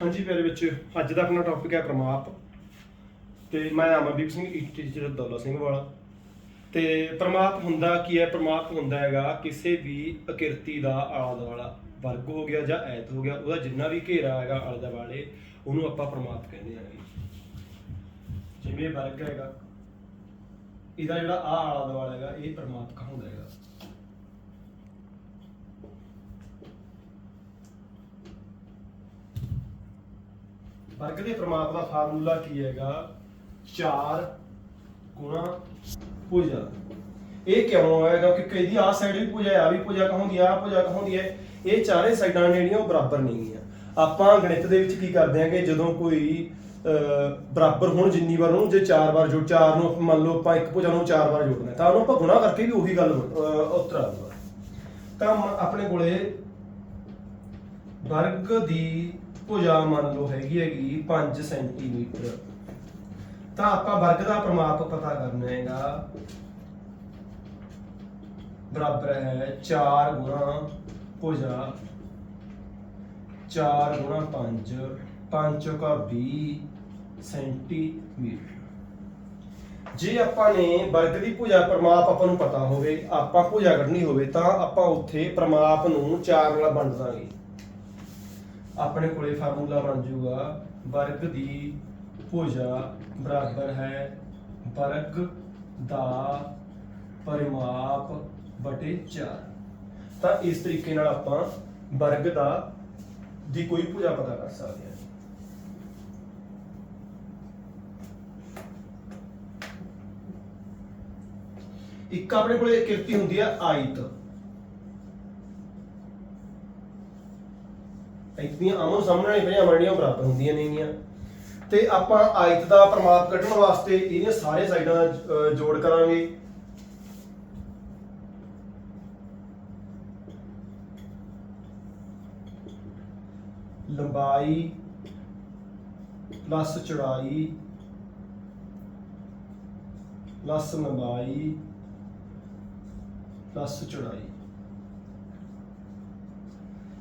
ਹਾਂਜੀ ਪਿਆਰੇ ਬੱਚੇ ਅੱਜ ਦਾ ਆਪਣਾ ਟੌਪਿਕ ਹੈ ਪ੍ਰਮਾਪ ਤੇ ਮੈਂ ਅਮਰਦੀਪ ਸਿੰਘ ਟੀਚਰ ਦੌਲਾ ਸਿੰਘ ਵਾਲਾ। ਤੇ ਪ੍ਰਮਾਪ ਹੁੰਦਾ ਕੀ ਹੈ? ਪ੍ਰਮਾਪ ਹੁੰਦਾ ਹੈਗਾ ਕਿਸੇ ਵੀ ਆਕਿਰਤੀ ਦਾ ਆਲਾ ਦੁਆਲਾ, ਵਰਗ ਹੋ ਗਿਆ ਜਾਂ ਐਤ ਹੋ ਗਿਆ, ਉਹਦਾ ਜਿੰਨਾ ਵੀ ਘੇਰਾ ਹੈਗਾ ਆਲੇ ਦੁਆਲੇ, ਉਹਨੂੰ ਆਪਾਂ ਪ੍ਰਮਾਪ ਕਹਿੰਦੇ ਹਾਂ ਜਿਵੇਂ ਵਰਗ ਹੈਗਾ, ਇਹਦਾ ਜਿਹੜਾ ਆ ਆਲਾ ਦੁਆਲਾ ਹੈਗਾ, ਇਹ ਪ੍ਰਮਾਪ ਕਹਾਉਂਦਾ ਹੈਗਾ। ਵਰਗ ਦੇ ਪ੍ਰਮਾਤਮਾ ਫਾਰਮੂਲਾ ਕੀ ਹੈਗਾ? 4 ਗੁਣਾ ਭੁਜਾ ਇਹ ਕਿਉਂ ਹੋਏਗਾ ਕਿ ਕਈ ਆ ਸਾਈਡ ਵੀ ਭੁਜਾ ਆ ਵੀ ਭੁਜਾ ਕਹਾਉਂਦੀ ਆ ਭੁਜਾ ਕਹਾਉਂਦੀ ਹੈ ਇਹ ਚਾਰੇ ਸਾਈਡਾਂ ਜਿਹੜੀਆਂ ਉਹ ਬਰਾਬਰ ਨਹੀਂ ਗੀਆਂ ਆਪਾਂ ਗਣਿਤ ਦੇ ਵਿੱਚ ਕੀ ਕਰਦੇ ਹਾਂ ਕਿ ਜਦੋਂ ਕੋਈ ਅਹ, ਬਰਾਬਰ ਹੋਣ ਜਿੰਨੀ ਵਾਰ ਉਹਨੂੰ ਜੇ ਚਾਰ ਵਾਰ ਜੋੜ ਚਾਰ ਨੂੰ ਮੰਨ ਲਓ ਆਪਾਂ ਇੱਕ ਭੁਜਾ ਨੂੰ ਚਾਰ ਵਾਰ ਜੋੜਨਾ ਤਾਂ ਉਹਨੂੰ ਆਪਾਂ ਗੁਣਾ ਕਰਕੇ ਵੀ ਉਹੀ ਗੱਲ ਅਹ, ਉੱਤਰ ਆਊਗਾ। ਤਾਂ ਆਪਣੇ ਕੋਲੇ ਵਰਗ ਦੀ ਭੁਜਾ ਮੰਨ ਲਓ ਹੈਗੀ ਹੈਗੀ 5 ਸੈਂਟੀਮੀਟਰ ਤਾਂ ਆਪਾਂ ਵਰਗ ਦਾ ਪ੍ਰਮਾਪ ਪਤਾ ਕਰਨਾ ਹੈਗਾ। ਬਰਾਬਰ ਹੈ 4 ਗੁਣਾ ਭੁਜਾ 4 ਗੁਣਾ 5 5 ਚੌਕਾ 20 ਸੈਂਟੀਮੀਟਰ ਜੇ ਆਪਾਂ ਨੇ ਵਰਗ ਦੀ ਭੁਜਾ ਪ੍ਰਮਾਪ ਆਪਾਂ ਨੂੰ ਪਤਾ ਹੋਵੇ, ਆਪਾਂ ਭੁਜਾ ਕੱਢਣੀ ਹੋਵੇ, ਤਾਂ ਆਪਾਂ ਉੱਥੇ ਪ੍ਰਮਾਪ ਨੂੰ 4 ਨਾਲ ਵੰਡ ਦਾਂਗੇ। ਆਪਣੇ ਕੋਲੇ ਫਾਰਮੂਲਾ ਬਣ ਜਾਊਗਾ ਵਰਗ ਦੀ ਭੁਜਾ ਬਰਾਬਰ ਹੈ। ਵਰਗ ਦਾ ਪਰਿਮਾਪ ਬਟੇ 4 ਤਾਂ ਇਸ ਤਰੀਕੇ ਨਾਲ ਆਪਾਂ ਵਰਗ ਦਾ, ਦੀ ਕੋਈ ਭੁਜਾ ਪਤਾ ਕਰ ਸਕਦੇ ਹਾਂ। ਇੱਕ ਆਪਣੇ ਕੋਲੇ ਕਿਰਤੀ ਹੁੰਦੀ ਆ ਆਇਤ। ਇਤਨੀਆਂ ਆਮੋ ਸਾਹਮਣੇ ਨਹੀਂ ਪਈਆਂ ਮਰੜੀਆਂ ਬਰਾਬਰ ਹੁੰਦੀਆਂ ਨੇਗੀਆਂ ਤੇ ਆਪਾਂ ਆਇਤ ਦਾ ਪ੍ਰਮਾਪ ਕੱਢਣ ਵਾਸਤੇ ਇਹਦੀਆਂ ਸਾਰੇ ਸਾਈਡਾਂ ਦਾ ਅਹ, ਜੋੜ ਕਰਾਂਗੇ। ਲੰਬਾਈ ਪਲੱਸ ਚੌੜਾਈ ਪਲੱਸ ਲੰਬਾਈ ਪਲੱਸ ਚੌੜਾਈ।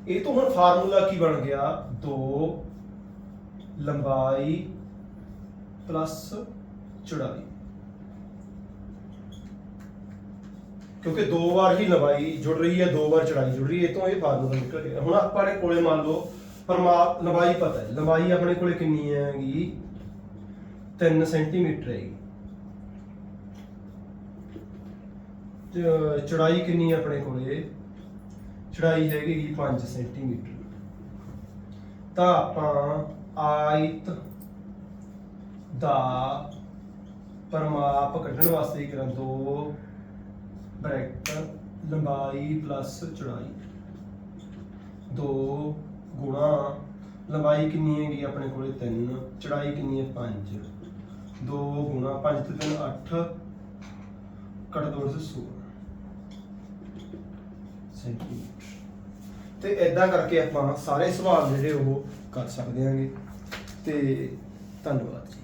ਇਹ ਤੋਂ ਹੁਣ ਫਾਰਮੂਲਾ ਕੀ ਬਣ ਗਿਆ? 2 ਲੰਬਾਈ ਪਲੱਸ ਚੌੜਾਈ। ਕਿਉਂਕਿ ਦੋ ਵਾਰ ਹੀ ਲੰਬਾਈ ਜੁੜ ਰਹੀ ਹੈ, ਦੋ ਵਾਰ ਚੜਾਈ ਜੁੜ ਰਹੀ ਹੈ, ਇਹ ਤੋਂ ਇਹ ਫਾਰਮੂਲਾ ਨਿਕਲ ਗਿਆ। ਹੁਣ ਆਪਾਂ ਨੇ ਕੋਲੇ ਮੰਨ ਲਓ ਪਰਮਾਪ ਲੰਬਾਈ ਪਤਾ ਹੈ। ਲੰਬਾਈ ਆਪਣੇ ਕੋਲੇ ਕਿੰਨੀ ਹੈਗੀ? 3 ਸੈਂਟੀਮੀਟਰ ਹੈਗੀ। ਚੜਾਈ ਕਿੰਨੀ ਹੈ ਆਪਣੇ ਕੋਲੇ? ਚੜਾਈ ਹੈਗੀ 5 ਸੈਂਟੀਮੀਟਰ। ਤਾਂ ਆਪਾਂ ਆਇਤ ਦਾ ਪਰਮਾਪ ਕੱਢਣ ਵਾਸਤੇ ਕਰਾਂ ਦੋ ਬ੍ਰੈਕਟ, ਲੰਬਾਈ ਪਲੱਸ ਚੜਾਈ। ਦੋ ਗੁਣਾ, ਲੰਬਾਈ ਕਿੰਨੀ ਹੈਗੀ ਆਪਣੇ ਕੋਲੇ? 3 ਚੜਾਈ ਕਿੰਨੀ ਹੈ? 5 ਦੋ ਗੁਣਾ 5 ਤੇ 3 8 ਕੱਟ ਦੋ 16 ਸੈਂਟੀਮੀਟਰ ਤੇ ਇਦਾਂ ਕਰਕੇ ਆਪਾਂ ਸਾਰੇ ਸਵਾਲ ਜਿਹੜੇ ਉਹ ਕਰ ਸਕਦੇ ਹਾਂਗੇ ਤੇ ਧੰਨਵਾਦ ਜੀ।